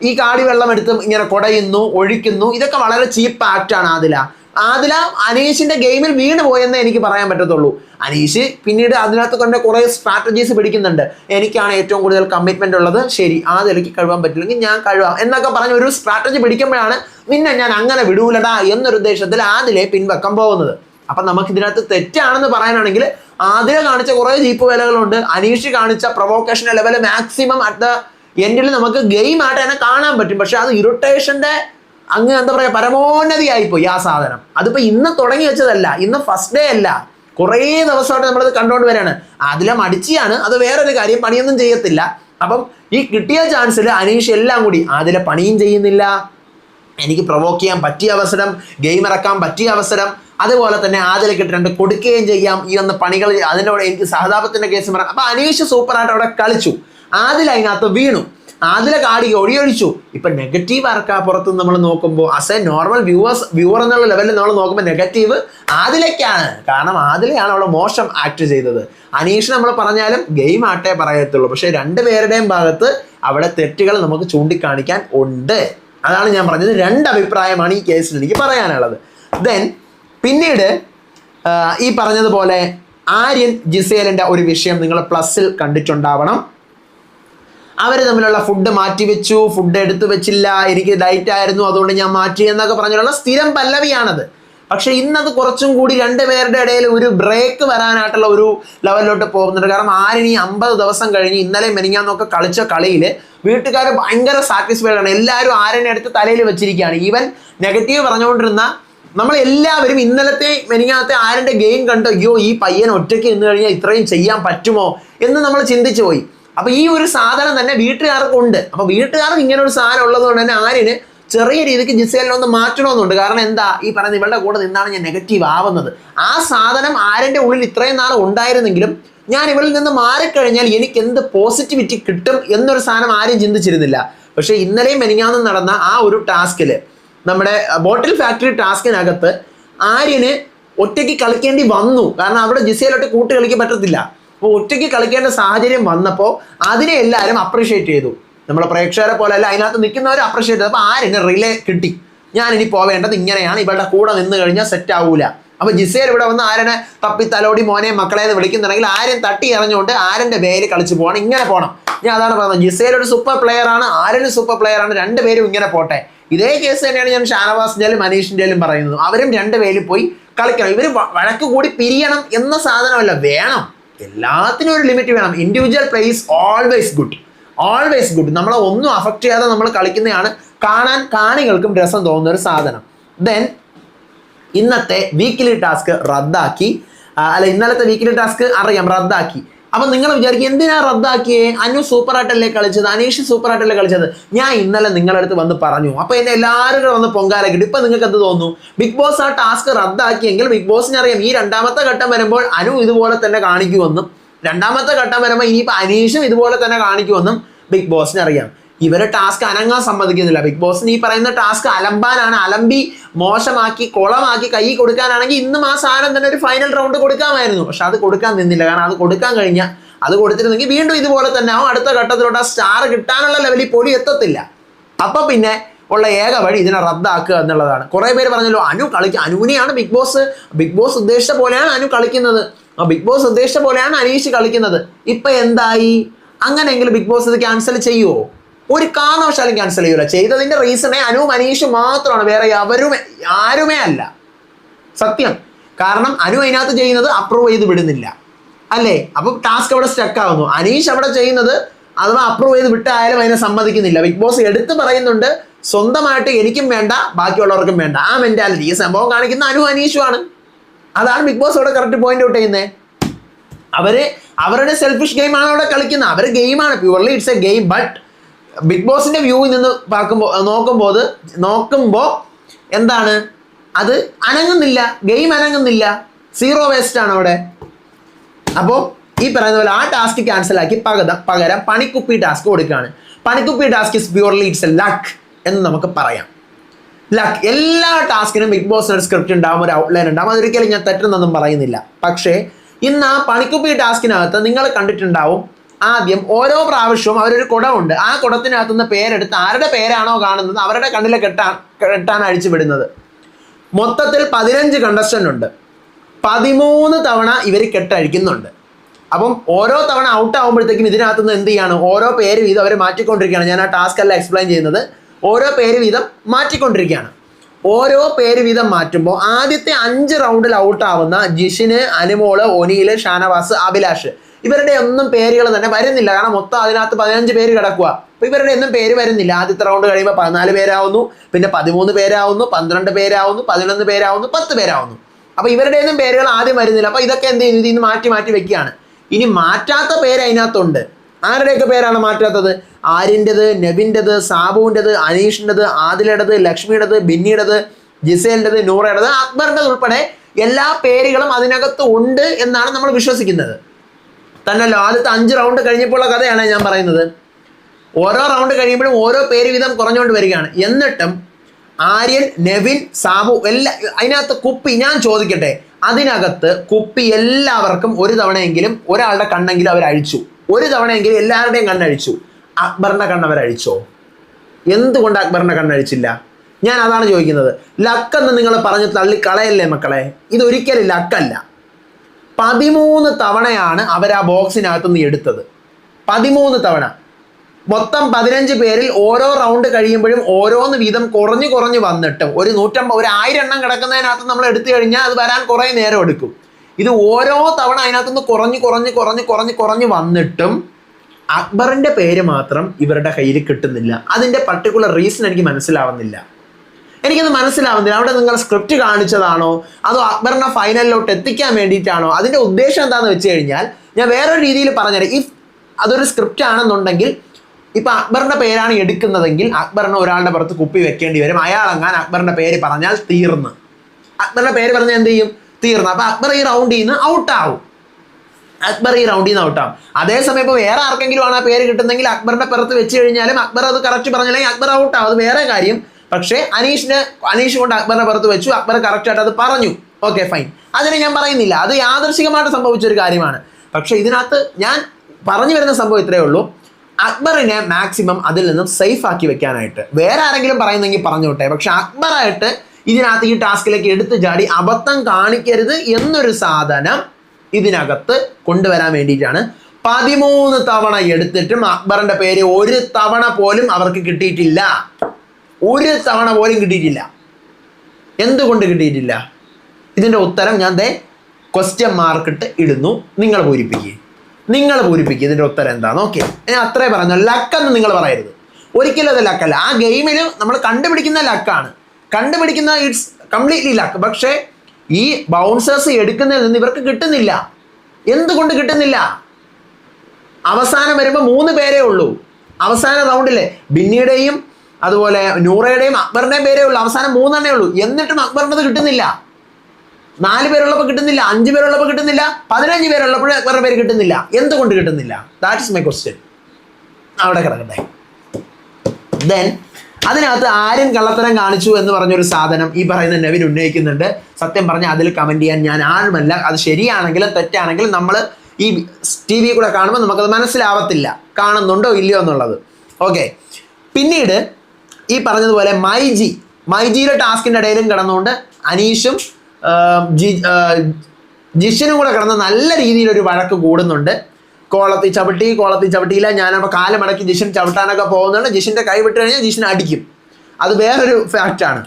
ഈ കാടി വെള്ളം എടുത്ത് ഇങ്ങനെ കൊടയുന്നു ഒഴിക്കുന്നു ഇതൊക്കെ വളരെ ചീപ്പ് ആക്റ്റാണ് ആദില. ആദില അനീഷിന്റെ ഗെയിമിൽ വീണ് പോയെന്നേ എനിക്ക് പറയാൻ പറ്റത്തുള്ളൂ. അനീഷ് പിന്നീട് അതിനകത്ത് തന്നെ കുറേ സ്ട്രാറ്റജീസ് പിടിക്കുന്നുണ്ട്. എനിക്കാണ് ഏറ്റവും കൂടുതൽ കമ്മിറ്റ്മെന്റ് ഉള്ളത്. ശരി ആദിലയ്ക്ക് കഴുകാൻ പറ്റില്ലെങ്കിൽ ഞാൻ കഴുകാം എന്നൊക്കെ പറഞ്ഞ് ഒരു സ്ട്രാറ്റജി പിടിക്കുമ്പോഴാണ് നിന്നെ ഞാൻ അങ്ങനെ വിടൂലടാ എന്നൊരു ഉദ്ദേശത്തിൽ ആദിലെ പിൻവക്കം പോകുന്നത്. അപ്പൊ നമുക്ക് ഇതിനകത്ത് തെറ്റാണെന്ന് പറയാനാണെങ്കിൽ ആദ്യം കാണിച്ച കുറേ ജീപ്പ് വേലകളുണ്ട്. അനീഷ് കാണിച്ച provocation level maximum at the എൻഡിൽ നമുക്ക് ഗെയിം ആയിട്ട് തന്നെ കാണാൻ പറ്റും. പക്ഷെ അത് ഇറിറ്റേഷന്റെ അങ്ങ് എന്താ പറയുക പരമോന്നതിയായിപ്പോയി ആ സാധനം. അതിപ്പോൾ ഇന്ന് തുടങ്ങി വെച്ചതല്ല ഇന്ന് ഫസ്റ്റ് ഡേ അല്ല. കുറേ ദിവസമായിട്ട് നമ്മളത് കണ്ടുകൊണ്ട് വരികയാണ്. അതിലെ മടിച്ചിയാണ് അത് വേറൊരു കാര്യം പണിയൊന്നും ചെയ്യത്തില്ല. അപ്പം ഈ കിട്ടിയ ചാൻസിൽ അനീഷ് എല്ലാം കൂടി അതിലെ പണിയും ചെയ്യുന്നില്ല. എനിക്ക് പ്രൊവോക്ക് ചെയ്യാൻ പറ്റിയ അവസരം ഗെയിം ഇറക്കാൻ പറ്റിയ അവസരം അതുപോലെ തന്നെ ആദ്യം രണ്ട് കൊടുക്കുകയും ചെയ്യാം. ഈ ഒന്ന് പണികൾ അതിന്റെ കൂടെ എനിക്ക് സഹതാപത്തിന്റെ കേസ് പറയാം അപ്പോൾ അനീഷ് സൂപ്പറായിട്ട് അവിടെ കളിച്ചു. ആദ്യം അതിനകത്ത് വീണു. ആദിലെ കാടി ഒഴിയൊഴിച്ചു. ഇപ്പൊ നെഗറ്റീവ് ആർക്കാ പുറത്ത് നമ്മൾ നോക്കുമ്പോൾ as a normal viewers viewer എന്നുള്ള ലെവലിൽ നമ്മൾ നോക്കുമ്പോൾ നെഗറ്റീവ് ആദിലേക്കാണ് കാരണം ആദിലെയാണ് അവിടെ മോശം ആക്ട് ചെയ്തത്. അനീഷ് നമ്മൾ പറഞ്ഞാലും ഗെയിം ആട്ടേ പറയത്തുള്ളൂ. പക്ഷെ രണ്ടുപേരുടെയും ഭാഗത്ത് അവിടെ തെറ്റുകൾ നമുക്ക് ചൂണ്ടിക്കാണിക്കാൻ ഉണ്ട്. അതാണ് ഞാൻ പറഞ്ഞത്. രണ്ട് അഭിപ്രായമാണ് ഈ കേസിൽ എനിക്ക് പറയാനുള്ളത്. ദെൻ പിന്നീട് ഈ പറഞ്ഞതുപോലെ ആര്യൻ ജിസേലിന്റെ ഒരു വിഷയം നിങ്ങൾ പ്ലസ്സിൽ കണ്ടിട്ടുണ്ടാവണം. അവർ തമ്മിലുള്ള ഫുഡ് മാറ്റി വെച്ചു ഫുഡ് എടുത്തു വെച്ചില്ല എനിക്ക് ഡയറ്റ് ആയിരുന്നു അതുകൊണ്ട് ഞാൻ മാറ്റി എന്നൊക്കെ പറഞ്ഞുള്ള സ്ഥിരം പല്ലവിയാണത്. പക്ഷേ ഇന്നത് കുറച്ചും കൂടി രണ്ടുപേരുടെ ഇടയിൽ ഒരു ബ്രേക്ക് വരാനായിട്ടുള്ള ഒരു ലെവലിലോട്ട് പോകുന്നുണ്ട്. കാരണം ആരും ഈ അമ്പത് ദിവസം കഴിഞ്ഞ് ഇന്നലെ മെനിങ്ങാന്നൊക്കെ കളിച്ച കളിയിൽ വീട്ടുകാർ ഭയങ്കര സാറ്റിസ്ഫൈഡ് ആണ്. എല്ലാവരും ആരനെ എടുത്ത് തലയിൽ വെച്ചിരിക്കുകയാണ്. ഈവൻ നെഗറ്റീവ് പറഞ്ഞുകൊണ്ടിരുന്ന നമ്മൾ എല്ലാവരും ഇന്നലത്തെ മെനിങ്ങാത്തെ ആരന്റെ ഗെയിം കണ്ടോ? അയ്യോ ഈ പയ്യൻ ഒറ്റയ്ക്ക് നിന്ന് കഴിഞ്ഞാൽ ഇത്രയും ചെയ്യാൻ പറ്റുമോ എന്ന് നമ്മൾ ചിന്തിച്ചു പോയി. അപ്പൊ ഈ ഒരു സാധനം തന്നെ വീട്ടുകാർക്ക് ഉണ്ട്. അപ്പൊ വീട്ടുകാർക്ക് ഇങ്ങനെ ഒരു സാധനം ഉള്ളതുകൊണ്ട് തന്നെ ആര്യന് ചെറിയ രീതിക്ക് ജിസേലിനെ ഒന്ന് മാറ്റണമെന്നുണ്ട്. കാരണം എന്താ? ഈ പറയുന്ന ഇവളുടെ കൂടെ നിന്നാണ് ഞാൻ നെഗറ്റീവ് ആവുന്നത്. ആ സാധനം ആരന്റെ ഉള്ളിൽ ഇത്രയും നാൾ ഉണ്ടായിരുന്നെങ്കിലും ഞാൻ ഇവളിൽ നിന്ന് മാറിക്കഴിഞ്ഞാൽ എനിക്ക് എന്ത് പോസിറ്റിവിറ്റി കിട്ടും എന്നൊരു സാധനം ആരും ചിന്തിച്ചിരുന്നില്ല. പക്ഷേ ഇന്നലെയും മെനിങ്ങാന്നും നടന്ന ആ ഒരു ടാസ്കിൽ നമ്മുടെ ബോട്ടിൽ ഫാക്ടറി ടാസ്കിനകത്ത് ആര്യന് ഒറ്റയ്ക്ക് കളിക്കേണ്ടി വന്നു. കാരണം അവിടെ ജിസയിലൊട്ട് കൂട്ടി കളിക്കാൻ പറ്റത്തില്ല. അപ്പോൾ ഒറ്റയ്ക്ക് കളിക്കേണ്ട സാഹചര്യം വന്നപ്പോൾ അതിനെ എല്ലാവരും അപ്രീഷിയേറ്റ് ചെയ്തു. നമ്മളെ പ്രേക്ഷകരെ പോലെ അല്ല അതിനകത്ത് നിൽക്കുന്നവർ അപ്രീഷിയേറ്റ് ചെയ്തു. അപ്പോൾ ആരെന്നെ റിലേ കിട്ടി? ഞാൻ ഇനി പോവേണ്ടത് ഇങ്ങനെയാണ്. ഇവളുടെ കൂടെ നിന്ന് കഴിഞ്ഞാൽ സെറ്റ് ആവൂല. അപ്പോൾ ജിസേൽ ഇവിടെ വന്ന് ആരനെ തപ്പി തലോടി മോനെ മക്കളെ എന്ന് വിളിക്കുന്നുണ്ടെങ്കിൽ ആരും തട്ടി എറിഞ്ഞുകൊണ്ട് ആരന്റെ പേര് കളിച്ച് പോകണം. ഇങ്ങനെ പോകണം ഞാൻ അതാണ് പറയുന്നത് ജിസേൽ ഒരു സൂപ്പർ പ്ലെയർ ആണ്. ആരനും സൂപ്പർ പ്ലെയർ ആണ്. രണ്ടുപേരും ഇങ്ങനെ പോട്ടെ. ഇതേ കേസ് തന്നെയാണ് ഞാൻ ഷാനവാസിന്റെയും മനീഷിന്റെയും പറയുന്നത്. അവരും രണ്ടുപേരും പോയി കളിക്കണം. ഇവർ വഴക്ക് കൂടി പിരിയണം എന്ന സാധനമല്ല. വേണം. എല്ലാത്തിനും ഒരു ലിമിറ്റ് വേണം. Individual place always good always good നമ്മളെ ഒന്നും അഫക്റ്റ് ചെയ്യാതെ നമ്മൾ കളിക്കുന്നതാണ് കാണാൻ കാണികൾക്കും രസം തോന്നുന്ന ഒരു സാധനം. ദെൻ ഇന്നത്തെ വീക്കിലി ടാസ്ക് റദ്ദാക്കി. അല്ല ഇന്നലത്തെ വീക്കിലി ടാസ്ക് അറിയാം റദ്ദാക്കി. അപ്പൊ നിങ്ങൾ വിചാരിക്കും എന്തിനാ റദ്ദാക്കിയേ? അനു സൂപ്പർ ആട്ടല്ലേ കളിച്ചത്? അനീഷ് സൂപ്പർ ആട്ടല്ലേ കളിച്ചത്? ഞാൻ ഇന്നലെ നിങ്ങളുടെ അടുത്ത് വന്ന് പറഞ്ഞു. അപ്പൊ എന്നെ എല്ലാവരും വന്ന് പൊങ്കാലക്കിട്ട്. കിട്ടി ഇപ്പൊ നിങ്ങൾക്ക് എന്ത് തോന്നുന്നു? ബിഗ് ബോസ് ആ ടാസ്ക് റദ്ദാക്കിയെങ്കിൽ ബിഗ് ബോസിന് അറിയാം ഈ രണ്ടാമത്തെ ഘട്ടം വരുമ്പോൾ അനു ഇതുപോലെ തന്നെ കാണിക്കുമെന്നും രണ്ടാമത്തെ ഘട്ടം വരുമ്പോൾ ഇനിയിപ്പോൾ അനീഷും ഇതുപോലെ തന്നെ കാണിക്കുമെന്നും ബിഗ് ബോസിന് അറിയാം ഇവരെ ടാസ്ക് അനങ്ങാൻ സമ്മതിക്കുന്നില്ല. ബിഗ് ബോസിന് ഈ പറയുന്ന ടാസ്ക് അലമ്പാനാണ്. അലമ്പി മോശമാക്കി കുളമാക്കി കൈ കൊടുക്കാനാണെങ്കിൽ ഇന്നും ആ സാധനം തന്നെ ഒരു ഫൈനൽ റൗണ്ട് കൊടുക്കാമായിരുന്നു. പക്ഷെ അത് കൊടുക്കാൻ നിന്നില്ല. കാരണം അത് കൊടുക്കാൻ കഴിഞ്ഞാൽ അത് കൊടുത്തിരുന്നെങ്കിൽ വീണ്ടും ഇതുപോലെ തന്നെ ആ അടുത്ത ഘട്ടത്തിലോട്ട് ആ സ്റ്റാർ കിട്ടാനുള്ള ലെവലിൽ പോലും എത്തത്തില്ല. അപ്പൊ പിന്നെ ഉള്ള ഏക വഴി ഇതിനെ റദ്ദാക്കുക എന്നുള്ളതാണ്. കുറെ പേര് പറഞ്ഞല്ലോ അനു കളിക്ക അനുവിനെയാണ് ബിഗ് ബോസ് ബിഗ് ബോസ് ഉദ്ദേശിച്ച പോലെയാണ് അനു കളിക്കുന്നത്. ആ ബിഗ് ബോസ് ഉദ്ദേശിച്ച പോലെയാണ് അനീഷ് കളിക്കുന്നത്. ഇപ്പൊ എന്തായി? അങ്ങനെയെങ്കിലും ബിഗ് ബോസ് ഇത് ക്യാൻസൽ ചെയ്യുമോ ഒരു കാരണവശാലും ക്യാൻസൽ ചെയ്യൂല. ചെയ്തതിന്റെ റീസണേ അനുവും അനീഷും മാത്രമാണ്. വേറെ അവരുമേ ആരുമേ അല്ല. സത്യം. കാരണം അനു അതിനകത്ത് ചെയ്യുന്നത് അപ്രൂവ് ചെയ്ത് വിടുന്നില്ല. അല്ലേ? അപ്പം ടാസ്ക് അവിടെ സ്റ്റക്ക് ആവുന്നു. അനീഷ് അവിടെ ചെയ്യുന്നത് അഥവാ അപ്രൂവ് ചെയ്ത് വിട്ടായാലും അതിനെ സമ്മതിക്കുന്നില്ല. ബിഗ് ബോസ് എടുത്തു പറയുന്നുണ്ട് സ്വന്തമായിട്ട് എനിക്കും വേണ്ട ബാക്കിയുള്ളവർക്കും വേണ്ട. ആ മെന്റാലിറ്റി ഈ സംഭവം കാണിക്കുന്ന അനു അനീഷുമാണ് അതാണ് ബിഗ് ബോസ് അവിടെ കറക്റ്റ് പോയിന്റ് ഔട്ട് ചെയ്യുന്നത് അവർ അവരുടെ സെൽഫിഷ് ഗെയിമാണ് അവിടെ കളിക്കുന്നത്. അവർ ഗെയിമാണ് purely it's a game but Big ബോസിന്റെ വ്യൂവിൽ നിന്ന് പാക്കുമ്പോൾ നോക്കുമ്പോൾ അത് നോക്കുമ്പോൾ എന്താണ്? അത് അനങ്ങുന്നില്ല ഗെയിം അനങ്ങുന്നില്ല സീറോ വേസ്റ്റ് ആണ് അവിടെ. അപ്പോൾ ഈ പറയുന്ന പോലെ ആ ടാസ്ക് ക്യാൻസൽ ആക്കി പകരം പകരം പണിക്കുപ്പി ടാസ്ക് കൊടുക്കുകയാണ്. പണിക്കുപ്പി task is purely it's a luck എന്ന് നമുക്ക് പറയാം. ലക്ക് എല്ലാ ടാസ്കിനും ബിഗ് ബോസിന് ഒരു സ്ക്രിപ്റ്റ് ഉണ്ടാവും ഒരു ഔട്ട്ലൈൻ ഉണ്ടാവും അതൊരിക്കലും ഞാൻ തെറ്റെന്നൊന്നും പറയുന്നില്ല. പക്ഷേ ഇന്ന് ആ പണിക്കുപ്പി ടാസ്കിനകത്ത് നിങ്ങൾ കണ്ടിട്ടുണ്ടാവും ആദ്യം ഓരോ പ്രാവശ്യവും അവരൊരു കുടമുണ്ട്. ആ കുടത്തിനകത്തുനിന്ന് പേരെടുത്ത് ആരുടെ പേരാണോ കാണുന്നത് അവരുടെ കണ്ണിലെ കെട്ടാൻ കെട്ടാൻ അഴിച്ചു വിടുന്നത് മൊത്തത്തിൽ പതിനഞ്ച് കണ്ടസ്റ്റന്റ് ഉണ്ട്. പതിമൂന്ന് തവണ ഇവർ കെട്ടഴിക്കുന്നുണ്ട്. അപ്പം ഓരോ തവണ ഔട്ട് ആകുമ്പോഴത്തേക്കും ഇതിനകത്ത് നിന്ന് എന്ത് ചെയ്യാണ്? ഓരോ പേര് വീതം അവർ മാറ്റിക്കൊണ്ടിരിക്കുകയാണ്. ഞാൻ ആ ടാസ്ക് അല്ല എക്സ്പ്ലെയിൻ ചെയ്യുന്നത്. ഓരോ പേര് വീതം മാറ്റിക്കൊണ്ടിരിക്കുകയാണ്. ഓരോ പേര് വീതം മാറ്റുമ്പോൾ ആദ്യത്തെ അഞ്ച് റൗണ്ടിൽ ഔട്ട് ആവുന്ന ജിഷിന് അനുമോൾ ഒനിയിൽ ഷാനവാസ് അഭിലാഷ്. ഇവരുടെ ഒന്നും പേരുകൾ തന്നെ വരുന്നില്ല. കാരണം മൊത്തം അതിനകത്ത് പതിനഞ്ച് പേര് കിടക്കുക അപ്പോൾ ഇവരുടെ ഒന്നും പേര് വരുന്നില്ല. ആദ്യത്തെ റൗണ്ട് കഴിയുമ്പോൾ പതിനാല് പേരാവുന്നു. പിന്നെ പതിമൂന്ന് പേരാവുന്നു. പന്ത്രണ്ട് പേരാവുന്നു. പതിനൊന്ന് പേരാവുന്നു. പത്ത് പേരാവുന്നു. അപ്പോൾ ഇവരുടെ ഒന്നും പേരുകൾ ആദ്യം വരുന്നില്ല. അപ്പോൾ ഇതൊക്കെ എന്ത് ചെയ്യുന്നു? ഇതിന് മാറ്റി മാറ്റി വെക്കുകയാണ്. ഇനി മാറ്റാത്ത പേര് അതിനകത്തുണ്ട്. ആരുടെയൊക്കെ പേരാണ് മാറ്റാത്തത്? ആര്യന്റെത് നബിന്റെത് സാബുവിന്റെത് അനീഷിന്റെത് ആദിലയുടേത് ലക്ഷ്മിയുടേത് ബിന്നിയുടേത് ജിസേലിന്റെത് നൂറയുടേത് അക്ബറിന്റെത് ഉൾപ്പെടെ എല്ലാ പേരുകളും അതിനകത്ത് ഉണ്ട് എന്നാണ് നമ്മൾ വിശ്വസിക്കുന്നത്. തന്നല്ലോ ആദ്യത്തെ അഞ്ച് റൗണ്ട് കഴിഞ്ഞപ്പോഴുള്ള കഥയാണ് ഞാൻ പറയുന്നത്. ഓരോ റൗണ്ട് കഴിയുമ്പോഴും ഓരോ പേര് വീതം കുറഞ്ഞുകൊണ്ട് വരികയാണ്. എന്നിട്ടും ആര്യൻ നെവിൻ സാബു എല്ലാ അതിനകത്ത് കുപ്പി ഞാൻ ചോദിക്കട്ടെ. അതിനകത്ത് കുപ്പി എല്ലാവർക്കും ഒരു തവണയെങ്കിലും ഒരാളുടെ കണ്ണെങ്കിലും അവർ അഴിച്ചു. ഒരു തവണയെങ്കിലും എല്ലാവരുടെയും കണ്ണഴിച്ചു അക്ബറിന്റെ കണ്ണ് അവർ അഴിച്ചോ? എന്തുകൊണ്ട് അക്ബറിന്റെ കണ്ണഴിച്ചില്ല ഞാൻ അതാണ് ചോദിക്കുന്നത്. ലക്കെന്ന് നിങ്ങൾ പറഞ്ഞ് തള്ളി കളയല്ലേ മക്കളെ? ഇതൊരിക്കലും ലക്കല്ല. പതിമൂന്ന് തവണയാണ് അവർ ആ ബോക്സിനകത്തു നിന്ന് എടുത്തത്. പതിമൂന്ന് തവണ. മൊത്തം പതിനഞ്ച് പേരിൽ ഓരോ റൗണ്ട് കഴിയുമ്പോഴും ഓരോന്ന് വീതം കുറഞ്ഞു കുറഞ്ഞു വന്നിട്ട് ഒരു നൂറ്റമ്പത് ഒരു ആയിരം എണ്ണം കിടക്കുന്നതിനകത്ത് നമ്മൾ എടുത്തു കഴിഞ്ഞാൽ അത് വരാൻ കുറേ നേരം എടുക്കും. ഇത് ഓരോ തവണ അതിനകത്തുനിന്ന് കുറഞ്ഞു കുറഞ്ഞു കുറഞ്ഞു കുറഞ്ഞു കുറഞ്ഞു വന്നിട്ടും അക്ബറിന്റെ പേര് മാത്രം ഇവരുടെ കയ്യിൽ കിട്ടുന്നില്ല. അതിന്റെ പർട്ടിക്കുലർ റീസൺ എനിക്ക് മനസ്സിലാവുന്നില്ല. എനിക്കത് മനസ്സിലാവുന്നില്ല. അവിടെ നിങ്ങൾ സ്ക്രിപ്റ്റ് കാണിച്ചതാണോ? അതോ അക്ബറിനെ ഫൈനലിലോട്ട് എത്തിക്കാൻ വേണ്ടിയിട്ടാണോ? അതിന്റെ ഉദ്ദേശം എന്താണെന്ന് വെച്ച് കഴിഞ്ഞാൽ ഞാൻ വേറൊരു രീതിയിൽ പറഞ്ഞുതരാം. ഇഫ് അതൊരു സ്ക്രിപ്റ്റ് ആണെന്നുണ്ടെങ്കിൽ ഇപ്പൊ അക്ബറിന്റെ പേരാണ് എടുക്കുന്നതെങ്കിൽ അക്ബറിന് ഒരാളുടെ പുറത്ത് കുപ്പി വെക്കേണ്ടി വരും. അയാൾ അങ്ങനെ അക്ബറിന്റെ പേര് പറഞ്ഞാൽ തീർന്ന്. അക്ബറിന്റെ പേര് പറഞ്ഞാൽ എന്ത് ചെയ്യും? തീർന്ന്. അപ്പൊ അക്ബർ ഈ റൗണ്ടിൽ നിന്ന് ഔട്ടാവും അക്ബർ ഈ റൗണ്ടിൽ നിന്ന് ഔട്ടാവും അതേസമയം ഇപ്പോൾ വേറെ ആർക്കെങ്കിലും ആണ് ആ പേര് കിട്ടുന്നെങ്കിൽ അക്ബറിന്റെ പുറത്ത് വെച്ച് കഴിഞ്ഞാലും അക്ബർ അത് കറക്റ്റ് പറഞ്ഞില്ലെങ്കിൽ അക്ബർ ഔട്ടാവും അത് വേറെ കാര്യം. പക്ഷേ അനീഷിന് അനീഷ് കൊണ്ട് അക്ബറിനെ പുറത്ത് വെച്ചു. അക്ബർ കറക്റ്റ് ആയിട്ട് അത് പറഞ്ഞു. ഓക്കെ ഫൈൻ അതിനെ ഞാൻ പറയുന്നില്ല. അത് യാദർശികമായിട്ട് സംഭവിച്ച ഒരു കാര്യമാണ്. പക്ഷേ ഇതിനകത്ത് ഞാൻ പറഞ്ഞു വരുന്ന സംഭവം ഇത്രയേ ഉള്ളൂ. അക്ബറിനെ മാക്സിമം അതിൽ നിന്നും സേഫ് ആക്കി വെക്കാനായിട്ട്. വേറെ ആരെങ്കിലും പറയുന്നെങ്കിൽ പറഞ്ഞോട്ടെ പക്ഷെ അക്ബറായിട്ട് ഇതിനകത്ത് ഈ ടാസ്കിലേക്ക് എടുത്തു ചാടി അബദ്ധം കാണിക്കരുത് എന്നൊരു സാധനം ഇതിനകത്ത് കൊണ്ടുവരാൻ വേണ്ടിയിട്ടാണ്. പതിമൂന്ന് തവണ എടുത്തിട്ടും അക്ബറിന്റെ പേര് ഒരു തവണ പോലും അവർക്ക് കിട്ടിയിട്ടില്ല. ഒരു തവണ പോലും കിട്ടിയിട്ടില്ല. എന്തുകൊണ്ട് കിട്ടിയിട്ടില്ല? ഇതിന്റെ ഉത്തരം ഞാൻ ദേ ക്വസ്റ്റ്യൻ മാർക്കിട്ട് ഇടുന്നു. നിങ്ങൾ പൂരിപ്പിക്കുക നിങ്ങൾ പൂരിപ്പിക്കുക ഇതിന്റെ ഉത്തരം എന്താണ് ഓക്കെ ഞാൻ അത്രേ പറഞ്ഞു ലക്കെന്ന് നിങ്ങൾ പറയരുത്. ഒരിക്കലും അത് ലക്കല്ല. ആ ഗെയിമിൽ നമ്മൾ കണ്ടുപിടിക്കുന്ന ലക്കാണ്. കണ്ടുപിടിക്കുന്ന ഇറ്റ്സ് കംപ്ലീറ്റ്ലി ലക്ക് പക്ഷേ ഈ ബൗൺസേഴ്സ് എടുക്കുന്നതിൽ നിന്ന് ഇവർക്ക് കിട്ടുന്നില്ല. എന്തുകൊണ്ട് കിട്ടുന്നില്ല? അവസാനം വരുമ്പോൾ മൂന്ന് പേരേ ഉള്ളൂ. അവസാന റൗണ്ടിലെ ബിന്നിയുടെയും അതുപോലെ നൂറയുടെയും അക്ബറിന്റെയും പേരേ ഉള്ളൂ. അവസാനം മൂന്നെണ്ണേ ഉള്ളൂ. എന്നിട്ടും അക്ബറിന്റെത് കിട്ടുന്നില്ല. നാല് പേരുള്ളപ്പോൾ കിട്ടുന്നില്ല അഞ്ച് പേരുള്ളപ്പോൾ കിട്ടുന്നില്ല പതിനഞ്ച് പേരുള്ളപ്പോഴും അക്ബറിന്റെ പേര് കിട്ടുന്നില്ല. എന്തുകൊണ്ട് കിട്ടുന്നില്ല? ദാറ്റ് ഇസ് മൈ ക്വസ്റ്റ്യൻ അവിടെ കിടക്കട്ടെ. ദെൻ അതിനകത്ത് ആര്യൻ കള്ളത്തരം കാണിച്ചു എന്ന് പറഞ്ഞൊരു സാധനം ഈ പറയുന്ന നവിൻ ഉന്നയിക്കുന്നുണ്ട്. സത്യം പറഞ്ഞാൽ അതിൽ കമന്റ് ചെയ്യാൻ ഞാൻ ആഴുമല്ല അത് ശരിയാണെങ്കിലും തെറ്റാണെങ്കിലും നമ്മൾ ഈ ടി വി കൂടെ കാണുമ്പോൾ നമുക്കത് മനസ്സിലാവത്തില്ല. കാണുന്നുണ്ടോ ഇല്ലയോ എന്നുള്ളത്. ഓക്കെ പിന്നീട് ഈ പറഞ്ഞതുപോലെ മൈജി മൈജിയുടെ ടാസ്കിന്റെ ഇടയിലും കിടന്നുകൊണ്ട് അനീഷും ജി ജിഷിനും കൂടെ കിടന്ന് നല്ല രീതിയിലൊരു വഴക്ക് കൂടുന്നുണ്ട്. കോളത്തി ചവിട്ടി കോളത്തി ചവിട്ടിയില്ല. ഞാനപ്പോൾ കാൽ മടക്കി ജിഷൻ ചവിട്ടാനൊക്കെ പോകുന്നുണ്ട്. ജിഷിന്റെ കൈ വിട്ട് കഴിഞ്ഞാൽ ജിഷൻ അടിക്കും. അത് വേറൊരു ഫാക്റ്റാണ്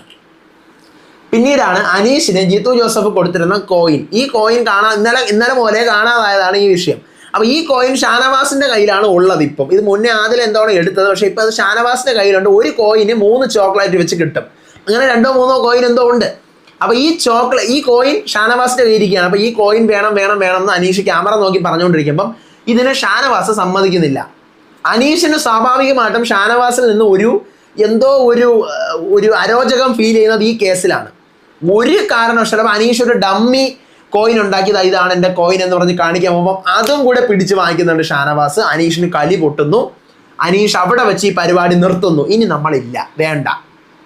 പിന്നീടാണ് അനീഷിന് ജിത്തു ജോസഫ് കൊടുത്തിരുന്ന കോയിൻ ഈ കോയിൻ കാണാൻ ഇന്നലെ ഇന്നലെ പോലെ കാണാതായതാണ് ഈ വിഷയം. അപ്പോൾ ഈ കോയിൻ ഷാനവാസിന്റെ കയ്യിലാണ് ഉള്ളത് ഇപ്പം. ഇത് മുന്നേ ആദ്യം എന്താണ് എടുത്തത് പക്ഷേ ഇപ്പോൾ അത് ഷാനവാസിന്റെ കയ്യിലുണ്ട്. ഒരു കോയിന് മൂന്ന് ചോക്ലേറ്റ് വെച്ച് കിട്ടും. അങ്ങനെ രണ്ടോ മൂന്നോ കോയിൻ എന്തോ ഉണ്ട്. അപ്പോൾ ഈ ചോക്ലേറ്റ് ഈ കോയിൻ ഷാനവാസിന്റെ കയ്യിരിക്കുകയാണ് അപ്പോൾ ഈ കോയിൻ വേണം വേണം വേണം എന്ന് അനീഷ് ക്യാമറ നോക്കി പറഞ്ഞുകൊണ്ടിരിക്കുമ്പം ഇതിനെ ഷാനവാസ് സമ്മതിക്കുന്നില്ല. അനീഷിന് സ്വാഭാവികമായിട്ടും ഷാനവാസിൽ നിന്ന് ഒരു എന്തോ ഒരു ഒരു അരോചകം ഫീൽ ചെയ്യുന്നത് ഈ കേസിലാണ് ഒരു കാരണവശാലും അനീഷ് ഒരു ഡമ്മി കോയിൻ ഉണ്ടാക്കിയത് ഇതാണ് എന്റെ കോയിൻ എന്ന് പറഞ്ഞ് കാണിക്കാൻ പോകുമ്പോൾ അതും കൂടെ പിടിച്ച് വാങ്ങിക്കുന്നുണ്ട് ഷാനവാസ്. അനീഷിന് കലി പൊട്ടുന്നു. അനീഷ് അവിടെ വെച്ച് ഈ പരിപാടി നിർത്തുന്നു. ഇനി നമ്മളില്ല. വേണ്ട.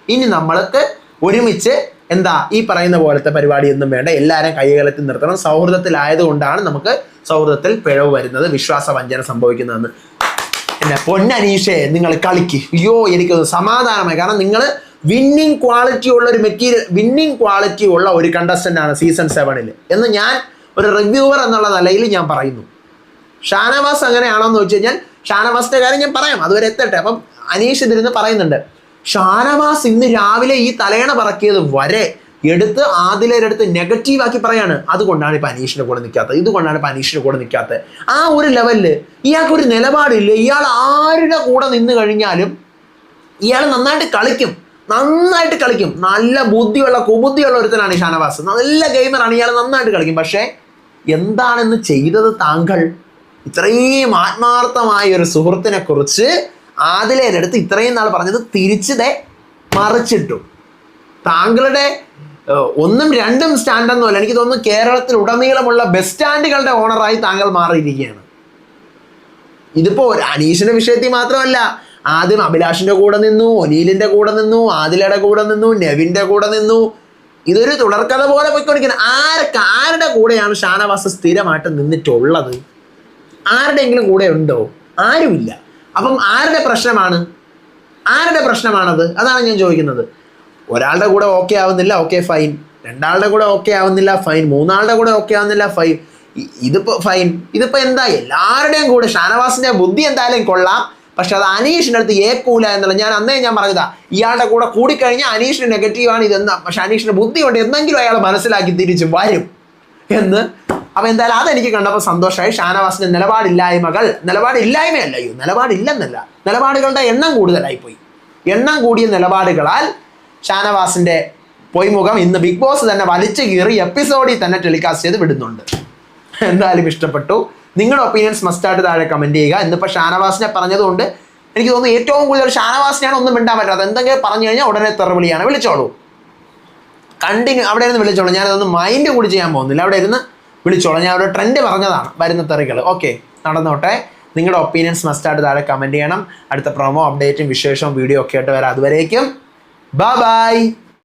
ഇനി നമ്മൾക്ക് ഒരുമിച്ച് എന്താ ഈ പറയുന്ന പോലത്തെ പരിപാടിയൊന്നും വേണ്ട. എല്ലാവരും കൈകലത്തിൽ നിർത്തണം. സൗഹൃദത്തിലായതുകൊണ്ടാണ് നമുക്ക് സൗഹൃദത്തിൽ പിഴവ് വരുന്നത് വിശ്വാസവഞ്ചന സംഭവിക്കുന്നതെന്ന്. പിന്നെ പൊന്നനീഷേ നിങ്ങൾ കളിക്ക്. അയ്യോ എനിക്കൊന്ന് സമാധാനമായി. കാരണം നിങ്ങൾ വിന്നിങ് ക്വാളിറ്റി ഉള്ള ഒരു മെറ്റീരിയൽ വിന്നിങ് ക്വാളിറ്റി ഉള്ള ഒരു കണ്ടസ്റ്റന്റ് ആണ് സീസൺ സെവനിൽ എന്ന് ഞാൻ ഒരു റിവ്യൂവർ എന്നുള്ള നിലയിൽ ഞാൻ പറയുന്നു. ഷാനവാസ് അങ്ങനെയാണോ എന്ന് വെച്ച് കഴിഞ്ഞാൽ ഷാനവാസിന്റെ കാര്യം ഞാൻ പറയാം. അതുവരെ എത്തട്ടെ. അപ്പം അനീഷ് ഇതിരുന്ന് പറയുന്നുണ്ട് ഷാനവാസ് ഇന്ന് രാവിലെ ഈ തലേണ പറക്കിയത് വരെ എടുത്ത് ആദിലയുടെ അടുത്ത് നെഗറ്റീവ് ആക്കി പറയാണ്. അതുകൊണ്ടാണ് ഇപ്പം അനീഷിന്റെ കൂടെ നിൽക്കാത്തത് ഇതുകൊണ്ടാണ് ഇപ്പം അനീഷിന്റെ കൂടെ നിൽക്കാത്തത് ആ ഒരു ലെവലിൽ ഇയാൾക്കൊരു നിലപാടില്ല? ഇയാൾ ആരുടെ കൂടെ നിന്ന് കഴിഞ്ഞാലും ഇയാൾ നന്നായിട്ട് കളിക്കും. നന്നായിട്ട് കളിക്കും. നല്ല ബുദ്ധിയുള്ള കുബുദ്ധിയുള്ള ഒരുത്തനാണ് ഈ ഷാനവാസ്. നല്ല ഗെയിമറാണ് ഇയാൾ നന്നായിട്ട് കളിക്കും. പക്ഷേ എന്താണെന്ന് ചെയ്തത് താങ്കൾ? ഇത്രയും ആത്മാർത്ഥമായ ഒരു സുഹൃത്തിനെ കുറിച്ച് ആദിലേന്റെ അടുത്ത് ഇത്രയും നാൾ പറഞ്ഞത് തിരിച്ചതേ മറിച്ചിട്ടു. താങ്കളുടെ ഒന്നും രണ്ടും സ്റ്റാൻഡൊന്നുമല്ല എനിക്ക് തോന്നുന്നു കേരളത്തിൽ ഉടനീളമുള്ള ബസ് സ്റ്റാൻഡുകളുടെ ഓണറായി താങ്കൾ മാറിയിരിക്കുകയാണ്. ഇതിപ്പോ ഒരു അനീഷിന്റെ വിഷയത്തിൽ മാത്രമല്ല ആദ്യം അഭിലാഷിന്റെ കൂടെ നിന്നു ഒനീലിന്റെ കൂടെ നിന്നു ആദിലയുടെ കൂടെ നിന്നു നെവിന്റെ കൂടെ നിന്നു. ഇതൊരു തുടർക്കഥ പോലെ പോയിക്കൊണ്ടിരിക്കുന്നത് ആരൊക്കെ ആരുടെ കൂടെയാണ് ഷാനവാസ് സ്ഥിരമായിട്ട് നിന്നിട്ടുള്ളത്? ആരുടെയെങ്കിലും കൂടെ ഉണ്ടോ? ആരുമില്ല. അപ്പം ആരുടെ പ്രശ്നമാണ്? ആരുടെ പ്രശ്നമാണത്? അതാണ് ഞാൻ ചോദിക്കുന്നത്. ഒരാളുടെ കൂടെ ഓക്കെ ആവുന്നില്ല ഓക്കെ ഫൈൻ രണ്ടാളുടെ കൂടെ ഓക്കെ ആവുന്നില്ല ഫൈൻ മൂന്നാളുടെ കൂടെ ഓക്കെ ആവുന്നില്ല ഫൈൻ ഇതിപ്പോ ഫൈൻ ഇതിപ്പോ എന്താ? എല്ലാവരുടെയും കൂടെ ഷാനവാസിന്റെ ബുദ്ധി എന്തായാലും കൊള്ളാം. പക്ഷെ അത് അനീഷിന്റെ അടുത്ത് ഏക്കൂല എന്നുള്ള ഞാൻ അന്നേ ഞാൻ പറഞ്ഞതാ. ഇയാളുടെ കൂടെ കൂടിക്കഴിഞ്ഞാൽ അനീഷിന് നെഗറ്റീവാണ് ഇതെന്ന. പക്ഷെ അനീഷിന്റെ ബുദ്ധി കൊണ്ട് എന്തെങ്കിലും അയാൾ മനസ്സിലാക്കി തിരിച്ചു വരും. എന്ന്? അപ്പൊ എന്തായാലും അതെനിക്ക് കണ്ടപ്പോൾ സന്തോഷമായി. ഷാനവാസിന്റെ നിലപാടില്ലായ്മകൾ. നിലപാടില്ലായ്മയല്ല അയ്യോ നിലപാടില്ലെന്നല്ല. നിലപാടുകളുടെ എണ്ണം കൂടുതലായിപ്പോയി. എണ്ണം കൂടിയ നിലപാടുകളാൽ ഷാനവാസിന്റെ പൊയ്മുഖം ഇന്ന് ബിഗ് ബോസ് തന്നെ വലിച്ചു കീറി എപ്പിസോഡിൽ തന്നെ ടെലികാസ്റ്റ് ചെയ്ത് വിടുന്നുണ്ട്. എന്തായാലും ഇഷ്ടപ്പെട്ടു. നിങ്ങളുടെ ഒപ്പീനിയൻസ് മസ്റ്റായിട്ട് താഴെ കമന്റ് ചെയ്യുക. ഇന്നിപ്പോൾ ഷാനവാസിനെ പറഞ്ഞതുകൊണ്ട് എനിക്ക് തോന്നുന്നു ഏറ്റവും കൂടുതൽ ഷാനവാസിനെയാണ് ഒന്നും മിണ്ടാൻ പറ്റാത്തത്. എന്തെങ്കിലും പറഞ്ഞു കഴിഞ്ഞാൽ ഉടനെ തെറവിളിയാണ്. വിളിച്ചോളൂ. കണ്ടിന്യൂ അവിടെ ഇരുന്ന് വിളിച്ചോളൂ. ഞാനതൊന്നും മൈൻഡ് കൂടി ചെയ്യാൻ പോകുന്നില്ല. അവിടെ ഇരുന്ന് വിളിച്ചോളൂ. ഞാൻ അവിടെ ട്രെൻഡ് പറഞ്ഞതാണ്. വരുന്ന തെറികൾ. ഓക്കെ നടന്നോട്ടെ. നിങ്ങളുടെ ഒപ്പീനിയൻസ് മസ്റ്റായിട്ട് താഴെ കമന്റ് ചെയ്യണം. അടുത്ത പ്രൊമോ അപ്ഡേറ്റും വിശേഷവും വീഡിയോ ഒക്കെ ആയിട്ട് വരാം. അതുവരേക്കും. Bye bye